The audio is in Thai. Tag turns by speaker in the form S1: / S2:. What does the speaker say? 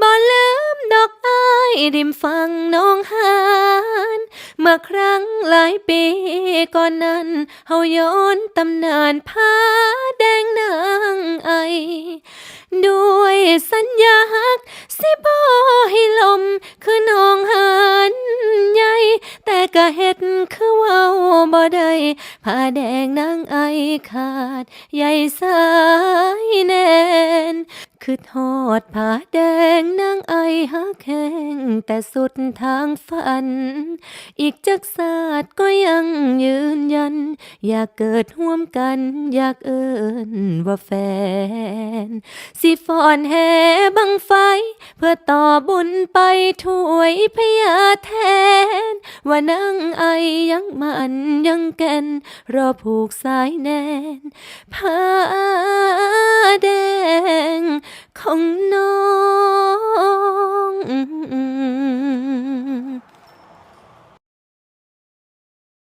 S1: บอเลิมดอกไอริมฝั่งหน้องหานเมื่อครั้งหลายปีก่อนนั้นเฮาย้อนตำนานผ้าแดงนางไอ ด้วยสัญญาฮัก สิบ่ให้ลมคือน้องหันใหญ่แต่ก็เฮ็ดคือเว้า ผ้าแดงนางไอขาดใยสายแน่นคือทอดผ้าแดงนางไอฮักแห้งแต่สุดทางฝัน อีกจักศาสตร์ก็ยังยืนยัน อยากเกิดร่วมกัน อยากเอิ้นว่าแฟน สิฟอนแห่บังไฟ เพื่อต่อบุญไปถวยพญาแทน ว่านั่งไอยังมันยังแก่นรอผูกสายแนนผ้าแดงของน้อง